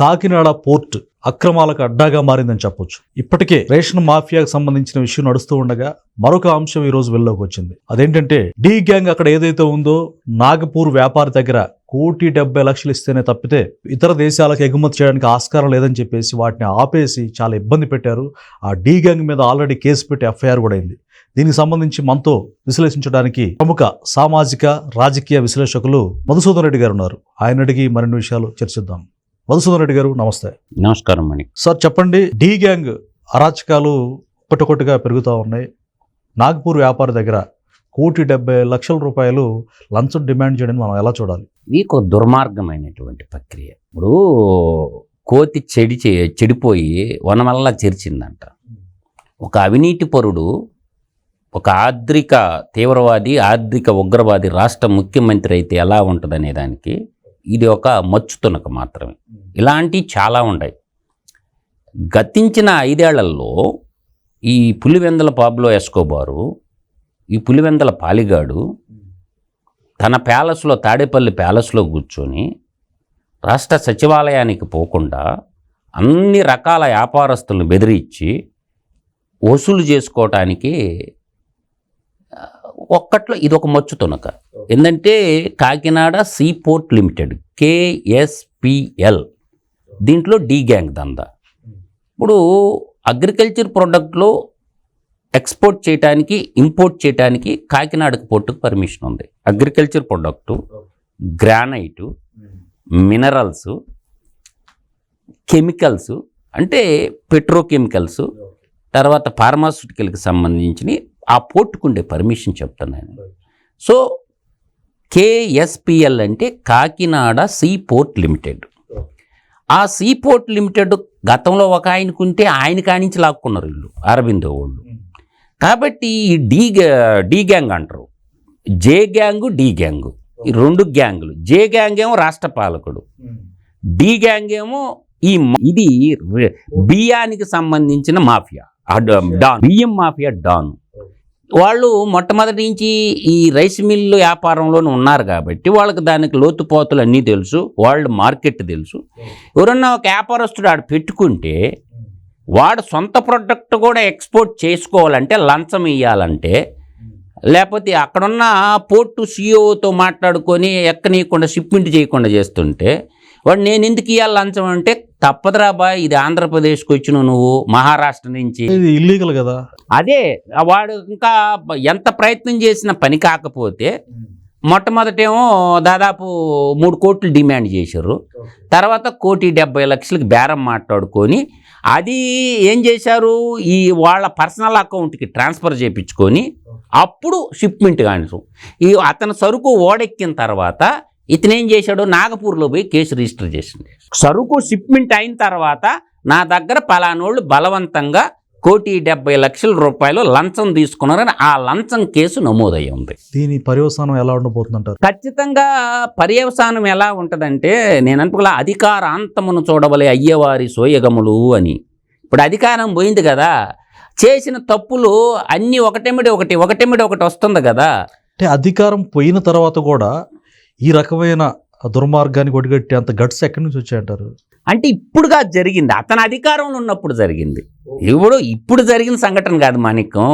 Kakinada port అక్రమాలకు అడ్డాగా మారిందని చెప్పొచ్చు. ఇప్పటికే రేషన్ మాఫియాకు సంబంధించిన విషయం నడుస్తూ ఉండగా మరొక అంశం ఈ రోజు వెల్లోకి వచ్చింది. అదేంటంటే డి గ్యాంగ్ అక్కడ ఏదైతే ఉందో నాగపూర్ వ్యాపారి దగ్గర కోటి డెబ్బై లక్షలు ఇస్తేనే తప్పితే ఇతర దేశాలకు ఎగుమతి చేయడానికి ఆస్కారం లేదని చెప్పేసి వాటిని ఆపేసి చాలా ఇబ్బంది పెట్టారు. ఆ డీ గ్యాంగ్ మీద ఆల్రెడీ కేసు పెట్టి ఎఫ్ఐఆర్ కూడా అయింది. దీనికి సంబంధించి మనతో విశ్లేషించడానికి ప్రముఖ సామాజిక రాజకీయ విశ్లేషకులు మధుసూదన్ రెడ్డి గారు ఉన్నారు. ఆయన అడిగి మరిన్ని విషయాలు చర్చిద్దాం. మధుసూదన్ రెడ్డి గారు నమస్తే. నమస్కారం మణి సార్ చెప్పండి డి గ్యాంగ్ అరాచకాలు ఒకటొకటిగా పెరుగుతూ ఉన్నాయి. నాగ్పూర్ వ్యాపారి దగ్గర కోటి డెబ్బై లక్షల రూపాయలు లంచం డిమాండ్ చేయడం మనం ఎలా చూడాలి? ఇది ఒక దుర్మార్గమైనటువంటి ప్రక్రియ. ఇప్పుడు కోతి చెడి చెడిపోయి వనమల్లా చేర్చిందంట. ఒక అవినీతి పరుడు ఒక ఆర్థిక తీవ్రవాది ఆర్థిక ఉగ్రవాది రాష్ట్ర ముఖ్యమంత్రి అయితే ఎలా ఉంటుందనే దానికి ఇది ఒక మచ్చు తునక మాత్రమే. ఇలాంటివి చాలా ఉన్నాయి గతించిన ఐదేళ్ళలో ఈ పులివెందల పాబ్లో ఎస్కోబారు ఈ పులివెందల పాలిగాడు తన ప్యాలెస్లో తాడేపల్లి ప్యాలెస్లో కూర్చొని రాష్ట్ర సచివాలయానికి పోకుండా అన్ని రకాల వ్యాపారస్తులను బెదిరించి వసూలు చేసుకోవటానికి ఒక్కట్లో ఇది ఒక మచ్చు తునక ఏంటంటే కాకినాడ సీపోర్ట్ లిమిటెడ్ కేఎస్పిఎల్ దీంట్లో డీ గ్యాంగ్ దందా. ఇప్పుడు అగ్రికల్చర్ ప్రోడక్ట్లో ఎక్స్పోర్ట్ చేయడానికి ఇంపోర్ట్ చేయడానికి కాకినాడకు పోర్టుకు పర్మిషన్ ఉంది. Agriculture product granite minerals chemicals అంటే పెట్రోకెమికల్స్ తర్వాత ఫార్మాస్యూటికల్కి సంబంధించి ఆ పోర్టుకుండే పర్మిషన్ చెప్తాను నేను. సో కేఎస్పిఎల్ అంటే కాకినాడ సీ పోర్ట్ లిమిటెడ్. ఆ సీ పోర్ట్ లిమిటెడ్ గతంలో ఒక ఆయనకుంటే ఆయన కానించి లాక్కున్నారు వీళ్ళు అరవిందో వాళ్ళు కాబట్టి ఈ డీ గ్యా- గ్యాంగ్ అంటారు. J gang D gang. ఈ రెండు గ్యాంగులు. జే గ్యాంగ్ ఏమో రాష్ట్ర పాలకుడు. డి గ్యాంగ్ ఏమో ఈ ఇది బియ్యానికి సంబంధించిన మాఫియా. డాన్ బియ్యం మాఫియా డాన్. వాళ్ళు మొట్టమొదటి నుంచి ఈ రైస్ మిల్లు వ్యాపారంలోనే ఉన్నారు కాబట్టి వాళ్ళకి దానికి లోతుపోతలు అన్నీ తెలుసు వరల్డ్ మార్కెట్ తెలుసు. ఎవరన్నా ఒక వ్యాపారస్తుడు ఆడు పెట్టుకుంటే వాడు సొంత ప్రొడక్ట్ కూడా ఎక్స్పోర్ట్ చేసుకోవాలంటే లంచం ఇవ్వాలంటే లేకపోతే అక్కడున్న పోర్టు సీఈఓతో మాట్లాడుకొని ఎక్కనీయకుండా షిప్మెంట్ చేయకుండా చేస్తుంటే వాడు నేను ఎందుకు ఇవ్వాలి లంచం అంటే తప్పదురా బాయ్ ఇది ఆంధ్రప్రదేశ్కి వచ్చిన నువ్వు మహారాష్ట్ర నుంచి. ఇది ఇల్లీగల్ కదా. అదే వాడు ఇంకా ఎంత ప్రయత్నం చేసిన పని కాకపోతే మొట్టమొదటేమో దాదాపు మూడు కోట్లు డిమాండ్ చేశారు. తర్వాత కోటి డెబ్బై లక్షలకి బేరం మాట్లాడుకొని అది ఏం చేశారు? ఈ వాళ్ళ పర్సనల్ అకౌంట్కి ట్రాన్స్ఫర్ చేయించుకొని అప్పుడు షిప్మెంట్ కానిసు ఈ అతని సరుకు ఓడెక్కిన తర్వాత ఇతను ఏం చేశాడు నాగపూర్లో పోయి కేసు రిజిస్టర్ చేసింది. సరుకు షిప్మెంట్ అయిన తర్వాత నా దగ్గర పలానోళ్ళు బలవంతంగా కోటి డెబ్బై లక్షల రూపాయలు లంచం తీసుకున్నారని ఆ లంచం కేసు నమోదై ఉంది. దీని పర్యవసానం ఎలా ఉండబోతుందంటారు? ఖచ్చితంగా పర్యవసానం ఎలా ఉంటుందంటే నేను అనుకున్నా అధికారాంతమును చూడవలే అయ్యవారి సోయగములు అని. ఇప్పుడు అధికారం పోయింది కదా చేసిన తప్పులు అన్నీ ఒకటేమిటి ఒకటి ఒకటేమిటి ఒకటి వస్తుంది కదా. అంటే అధికారం పోయిన తర్వాత కూడా ఈ రకమైన దుర్మార్గానికి ఒడిగట్టి అంత గట్స్ ఎక్కడి నుంచి వచ్చాయంటారు? అంటే ఇప్పుడుగా జరిగింది. అతను అధికారంలో ఉన్నప్పుడు జరిగింది. ఇప్పుడు ఇప్పుడు జరిగిన సంఘటన కాదు మాణిక్యం.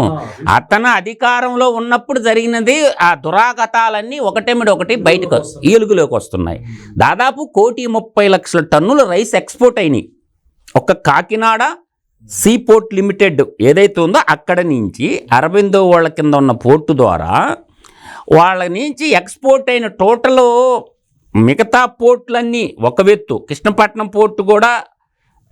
అతను అధికారంలో ఉన్నప్పుడు జరిగినది ఆ దురాగతాలన్నీ ఒకటేమిటి ఒకటి బయటకు ఏలుగులోకి వస్తున్నాయి. దాదాపు కోటి ముప్పై లక్షల టన్నుల రైస్ ఎక్స్పోర్ట్ అయినాయి. ఒక కాకినాడ సీపోర్ట్ లిమిటెడ్ ఏదైతే ఉందో అక్కడ నుంచి అరవిందో వాళ్ళ కింద ఉన్న పోర్టు ద్వారా వాళ్ళ నుంచి ఎక్స్పోర్ట్ అయిన టోటల్ మిగతా పోర్టులన్నీ ఒక వెత్తు కృష్ణపట్నం పోర్టు కూడా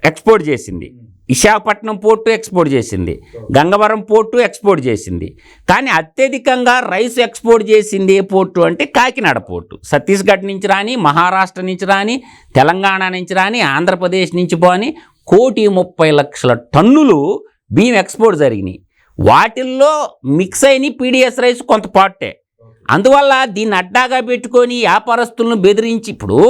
ఎక్స్పోర్ట్ చేసింది. విశాఖపట్నం పోర్టు ఎక్స్పోర్ట్ చేసింది. గంగవరం పోర్టు ఎక్స్పోర్ట్ చేసింది. కానీ అత్యధికంగా రైస్ ఎక్స్పోర్ట్ చేసింది ఏ పోర్టు అంటే కాకినాడ పోర్టు. ఛత్తీస్గఢ్ నుంచి రాని మహారాష్ట్ర నుంచి రాని తెలంగాణ నుంచి రాని ఆంధ్రప్రదేశ్ నుంచి పోని కోటి ముప్పై లక్షల టన్నులు బియ్యం ఎక్స్పోర్ట్ జరిగినాయి. వాటిల్లో మిక్స్ అయిన పీడిఎస్ రైస్ కొంత పాటే అందువల్ల దీన్ని అడ్డాగా పెట్టుకొని వ్యాపారస్తులను బెదిరించి ఇప్పుడు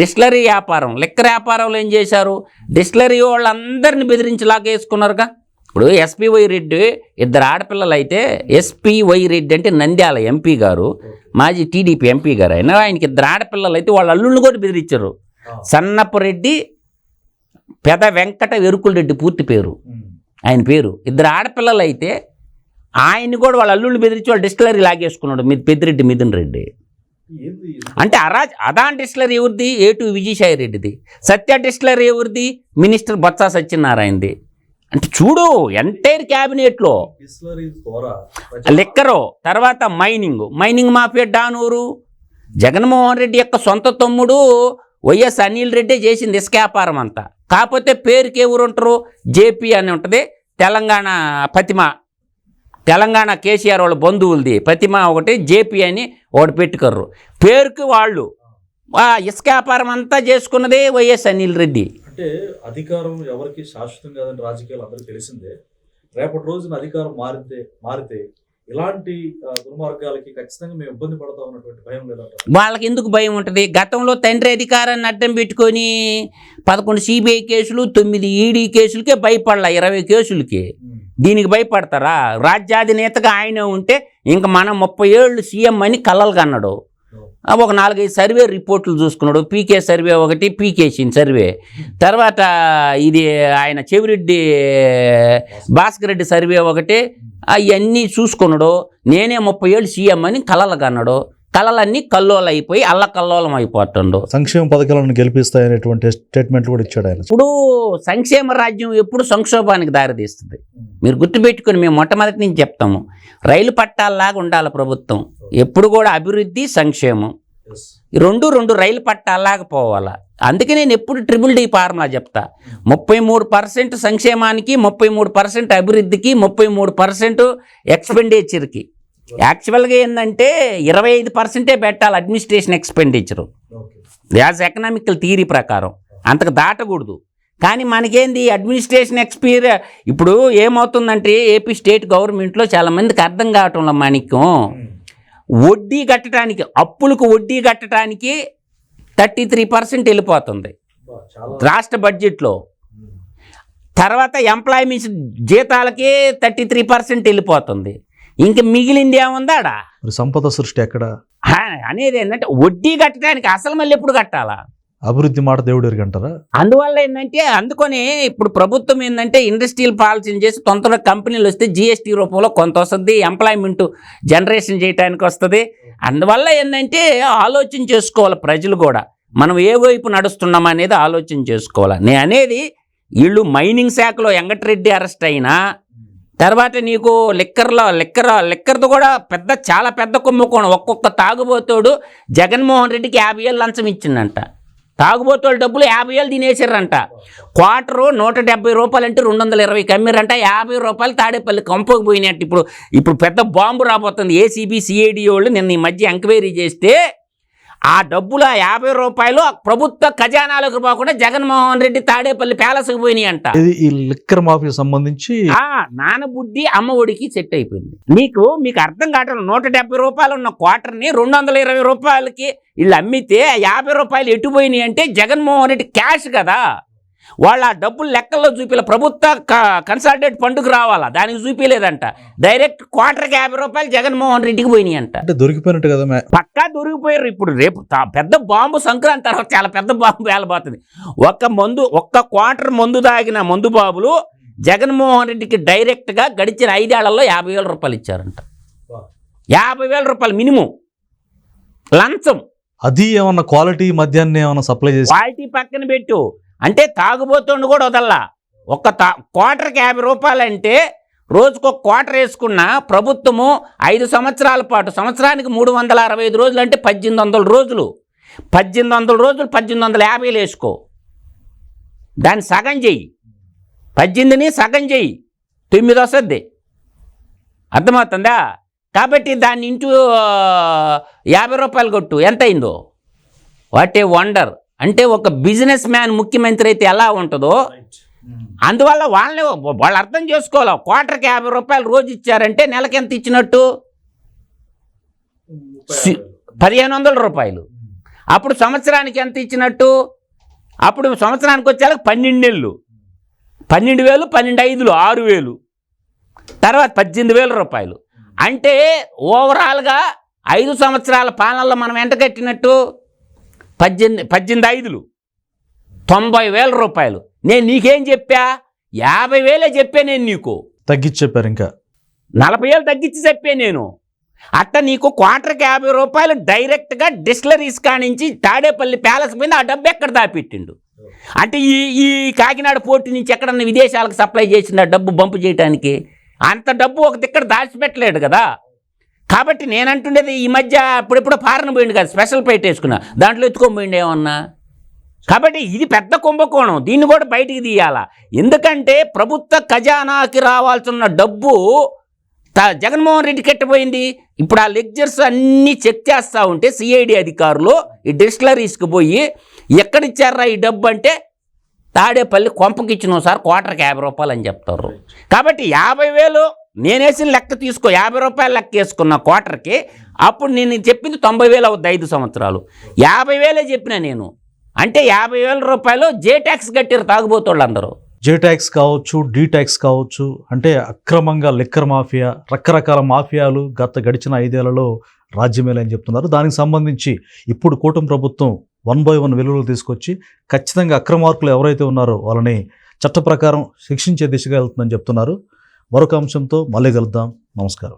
డిస్టిలరీ వ్యాపారం లెక్కర్ వ్యాపారంలో ఏం చేశారు? డిస్టిలరీ వాళ్ళందరిని బెదిరించి లాగేసుకున్నారుగా ఇప్పుడు ఎస్పివై రెడ్డి ఇద్దరు ఆడపిల్లలు అయితే ఎస్పివై రెడ్డి అంటే నంద్యాల ఎంపీ గారు మాజీ టీడీపీ ఎంపీ గారు అయినా ఆయనకి ఇద్దరు ఆడపిల్లలు అయితే వాళ్ళ అల్లుళ్ళు కూడా బెదిరించారు. సన్నపు రెడ్డి పెద వెంకట వెరుకుల రెడ్డి పూర్తి పేరు. ఆయన పేరు. ఇద్దరు ఆడపిల్లలు అయితే ఆయన్ని కూడా వాళ్ళ అల్లుళ్ళు బెదిరించి వాళ్ళు డిస్టిలరీ లాగేసుకున్నాడు మీ పెద్దిరెడ్డి మిథున్ రెడ్డి. అంటే అరాజ్ అదాన్ డిస్టిలరీ ఎవరిది? ఏ టు విజయసాయి రెడ్డిది. సత్య డిస్టిలరీ ఎవరిది? మినిస్టర్ బొత్స సత్యనారాయణది. అంటే చూడు ఎంటైర్ క్యాబినెట్లో లిక్కరు తర్వాత మైనింగ్. మైనింగ్ మాఫియా డానూరు జగన్మోహన్ రెడ్డి యొక్క సొంత తమ్ముడు వైఎస్ అనిల్ రెడ్డి చేసింది ఇసుక వ్యాపారం అంతా. కాకపోతే పేరుకి ఎవరు ఉంటారు? జేపీ అని ఉంటుంది. తెలంగాణ పతిమ తెలంగాణ కేసీఆర్ వాళ్ళ బంధువులది. ప్రతిమ ఒకటి జేపీ అని ఒకటి పెట్టుకోర్రు. పేరుకి వాళ్ళు. ఆ ఇసుక వ్యాపారం అంతా చేసుకున్నదే వైఎస్ అనిల్ రెడ్డి. అంటే అధికారం ఎవరికి శాశ్వతం కాదని రాజకీయాలు అందరికీ తెలిసిందే. రేపటి రోజున అధికారం మారితే మారితే ఇలాంటి దుర్మార్గాలకి ఖచ్చితంగా మేము ఇబ్బంది పడతాం అన్నటువంటి భయం లేదంటారు వాళ్ళకి ఎందుకు భయం ఉంటుంది? గతంలో తండ్రి అధికారాన్ని అడ్డం పెట్టుకొని పదకొండు సిబిఐ కేసులు తొమ్మిది ఈడీ కేసులకే భయపడాల ఇరవై కేసులకి. దీనికి భయపడతారా? రాజ్యాధినేతగా ఆయనే ఉంటే ఇంక మనం ముప్పై ఏళ్ళు సీఎం అని కలలు కన్నాడు. ఒక నాలుగైదు సర్వే రిపోర్ట్లు చూసుకున్నాడు. పీకే సర్వే ఒకటి పీకేసిన సర్వే. తర్వాత ఇది ఆయన చెవిరెడ్డి భాస్కర్ రెడ్డి సర్వే ఒకటి అవన్నీ చూసుకున్నాడు. నేనే ముప్పై ఏళ్ళు సీఎం అని కలలు కన్నాడు. కలలన్నీ కల్లోలు అయిపోయి అల్ల కల్లోలం అయిపోతుండు. సంక్షేమ పథకాలను గెలిపిస్తాయనేటువంటి స్టేట్మెంట్ కూడా ఇచ్చాడు ఆయన. ఇప్పుడు సంక్షేమ రాజ్యం ఎప్పుడు సంక్షోభానికి దారితీస్తుంది మీరు గుర్తుపెట్టుకుని మేము మొట్టమొదటి నుంచి చెప్తాము. రైలు పట్టాల్లాగా ఉండాలి ప్రభుత్వం. ఎప్పుడు కూడా అభివృద్ధి సంక్షేమం. రెండు రెండు రైలు పట్టాల్లాగా పోవాలా. అందుకే నేను ఎప్పుడు ట్రిపుల్ డి ఫార్ములా చెప్తా. ముప్పై మూడు పర్సెంట్ సంక్షేమానికి ముప్పై మూడు పర్సెంట్ అభివృద్ధికి ముప్పై మూడు పర్సెంట్ ఎక్స్పెండిచర్కి. యాక్చువల్గా ఏంటంటే ఇరవై ఐదు పర్సెంటే పెట్టాలి administration expenditure. As economical theory ప్రకారం. అంతకు దాటకూడదు. కానీ మనకేంది అడ్మినిస్ట్రేషన్ ఎక్స్పీరియా ఇప్పుడు ఏమవుతుందంటే ఏపీ స్టేట్ గవర్నమెంట్లో చాలా మందికి అర్థం కావటంలో మాణిక్యం. వడ్డీ కట్టడానికి అప్పులకు వడ్డీ కట్టడానికి థర్టీ త్రీ పర్సెంట్ వెళ్ళిపోతుంది. రాష్ట్ర బడ్జెట్లో. తర్వాత ఎంప్లాయ్మెంట్స్ జీతాలకి థర్టీ త్రీ పర్సెంట్ వెళ్ళిపోతుంది. ఇంక మిగిలింది ఏముందాడా? మరి సంపద సృష్టి ఎక్కడ? అనేది ఏంటంటే వడ్డీ కట్టడానికి అసలు మళ్ళీ ఎప్పుడు కట్టాలా? అభివృద్ధి మాట దేవుడు ఎరిగంటారా అందువల్ల ఏంటంటే అందుకని ఇప్పుడు ప్రభుత్వం ఏంటంటే ఇండస్ట్రియల్ పాలసీని చేసి తొందరగా కంపెనీలు వస్తే జిఎస్టీ రూపంలో కొంత వస్తుంది ఎంప్లాయ్మెంట్ జనరేషన్ చేయడానికి వస్తుంది. అందువల్ల ఏంటంటే ఆలోచన చేసుకోవాలి ప్రజలు కూడా. మనం ఏ వైపు నడుస్తున్నాం అనేది ఆలోచన చేసుకోవాలి. నేను అనేది వీళ్ళు మైనింగ్ శాఖలో వెంకటరెడ్డి అరెస్ట్ అయినా తర్వాత నీకు లిక్కర్లో లిక్కర్ లిక్కర్ది కూడా పెద్ద చాలా పెద్ద కుంభకోణం ఒక్కొక్క తాగుబోతోడు జగన్మోహన్ రెడ్డికి యాభై ఏళ్ళు లంచం ఇచ్చిందంట. తాగుబోతోడు డబ్బులు యాభై ఏళ్ళు తినేసారంట క్వార్టరు నూట డెబ్బై రూపాయలు అంటే రెండు వందల ఇరవై కమ్మిరంట. యాభై రూపాయలు తాడేపల్లి కంపకు పోయినట్టు ఇప్పుడు. ఇప్పుడు పెద్ద బాంబు రాబోతుంది. ఏసీబీ సిఐడి వాళ్ళు నిన్న ఈ మధ్య ఎంక్వైరీ చేస్తే ఆ డబ్బులు ఆ యాభై రూపాయలు ప్రభుత్వ ఖజానాలకు పోకుండా జగన్మోహన్ రెడ్డి తాడేపల్లి ప్యాలెస్కి పోయినాయి అంట ఈ లిక్కర్ మాఫియా సంబంధించి ఆ నానబుడ్డి అమ్మ ఒడికి సెట్ అయిపోయింది. మీకు మీకు అర్థం కావట్లేదు. నూట డెబ్బై రూపాయలు ఉన్న క్వార్టర్ని రెండు వందల ఇరవై రూపాయలకి వీళ్ళు అమ్మితే యాభై రూపాయలు ఎటు పోయినాయి అంటే జగన్మోహన్ రెడ్డి క్యాష్ కదా. వాళ్ళు ఆ డబ్బులు లెక్కల్లో చూపిలే ప్రభుత్వ కన్సల్టేట్ పండుగ రావాలా? దానికి చూపించలేదంట డైరెక్ట్ క్వార్టర్కి యాభై రూపాయలు జగన్మోహన్ రెడ్డికి పోయినాయి అంట అంటే దొరికిపోయినట్టు కదా పక్కా దొరికిపోయారు ఇప్పుడు. రేపు పెద్ద బాంబు సంక్రాంతి తర్వాత చాలా పెద్ద బాంబు వేలబోతుంది ఒక్క మందు ఒక్క క్వార్టర్ మందు తాగిన మందు బాబులు జగన్మోహన్ రెడ్డికి డైరెక్ట్గా గడిచిన ఐదేళ్ళలో యాభై వేల రూపాయలు ఇచ్చారంట. యాభై వేల రూపాయలు మినిమం. లంచం. అది ఏమన్నా క్వాలిటీ మద్యాన్ని ఏమన్నా సప్లై చేసి క్వాలిటీ పక్కన పెట్టు. అంటే తాగుబోతుండు కూడా వదల్లా. ఒక్క తా క్వార్టర్కి యాభై రూపాయలు అంటే రోజుకు ఒక క్వార్టర్ వేసుకున్న ప్రభుత్వము ఐదు సంవత్సరాల పాటు సంవత్సరానికి మూడు వందల అరవై ఐదు రోజులు అంటే పద్దెనిమిది వందల రోజులు. పద్దెనిమిది వందల రోజులు పద్దెనిమిది వందల యాభైలు వేసుకో. దాన్ని సగం చెయ్యి. పద్దెనిమిదిని సగం చెయ్యి. తొమ్మిది వస్తుంది. అర్థమవుతుందా? కాబట్టి దాన్ని ఇంటూ యాభై రూపాయలు కొట్టు. ఎంత అయిందో? What a wonder. అంటే ఒక బిజినెస్ మ్యాన్ ముఖ్యమంత్రి అయితే ఎలా ఉంటుందో అందువల్ల వాళ్ళని వాళ్ళు అర్థం చేసుకోవాలి. క్వార్టర్కి యాభై రూపాయలు రోజు ఇచ్చారంటే నెలకి ఎంత ఇచ్చినట్టు? పదిహేను వందల రూపాయలు. అప్పుడు సంవత్సరానికి ఎంత ఇచ్చినట్టు? అప్పుడు సంవత్సరానికి వచ్చేలకు పన్నెండు నెలలు. పన్నెండు వేలు పన్నెండు ఐదులు ఆరు వేలు. తర్వాత పద్దెనిమిది వేల రూపాయలు. అంటే ఓవరాల్గా ఐదు సంవత్సరాల పాలనలో మనం ఎంత కట్టినట్టు? పద్దెనిమిది పద్దెనిమిది ఐదులు తొంభై వేల రూపాయలు. నేను నీకేం చెప్పా? యాభై వేలే చెప్పా నేను నీకు. తగ్గించి చెప్పారు ఇంకా. నలభై వేలు తగ్గించి చెప్పే నేను. అట్ట నీకు క్వార్టర్కి యాభై రూపాయలు డైరెక్ట్గా డిస్టిలరీస్ కానించి తాడేపల్లి ప్యాలెస్ మీద ఆ డబ్బు ఎక్కడ దాపెట్టిండు? అంటే ఈ ఈ కాకినాడ పోర్టు నుంచి ఎక్కడన్నా విదేశాలకు సప్లై చేసిన డబ్బు బంపు చేయడానికి అంత డబ్బు ఒక దిక్కడ దాచిపెట్టలేడు కదా? కాబట్టి నేనంటుండేది ఈ మధ్య అప్పుడెప్పుడు ఫారెన్ పోయింది కదా స్పెషల్ పైట్ వేసుకున్నా. దాంట్లో ఎత్తుకొని పోయింది ఏమన్నా? కాబట్టి ఇది పెద్ద కుంభకోణం. దీన్ని కూడా బయటికి తీయాలా? ఎందుకంటే ప్రభుత్వ ఖజానాకి రావాల్సిన డబ్బు త- జగన్మోహన్ రెడ్డి కట్టిపోయింది ఇప్పుడు ఆ లెక్చర్స్ అన్నీ చెక్ చేస్తూ ఉంటే సిఐడి అధికారులు ఈ డిస్టిలరీస్కి పోయి ఎక్కడిచ్చారా ఈ డబ్బు అంటే తాడేపల్లి కొంపకి ఇచ్చిన సార్ క్వార్టర్కి యాభై రూపాయలు అని చెప్తారు. కాబట్టి యాభై వేలు నేనేసిన లెక్క తీసుకో యాభై రూపాయలు లెక్క వేసుకున్న క్వార్టర్కి అప్పుడు నేను చెప్పింది తొంభై వేలు అవుద్ది ఐదు సంవత్సరాలు. యాభై వేలే చెప్పిన నేను. అంటే యాభై వేల రూపాయలు జే ట్యాక్స్ కట్టారు తాగుబోతోళ్ళు అందరూ జే ట్యాక్స్ కావచ్చు డీ ట్యాక్స్ కావచ్చు అంటే అక్రమంగా లిక్కర్ మాఫియా రకరకాల మాఫియాలు గత గడిచిన ఐదేళ్ళలో రాజ్యమేలని చెప్తున్నారు. దానికి సంబంధించి ఇప్పుడు కూటమి ప్రభుత్వం వన్ బై వన్ వెలుగులు తీసుకొచ్చి ఖచ్చితంగా అక్రమార్కులు ఎవరైతే ఉన్నారో వాళ్ళని చట్ట ప్రకారం శిక్షించే దిశగా వెళ్తుందని చెప్తున్నారు. మరొక అంశంతో మళ్ళీ కలుద్దాం. నమస్కారం.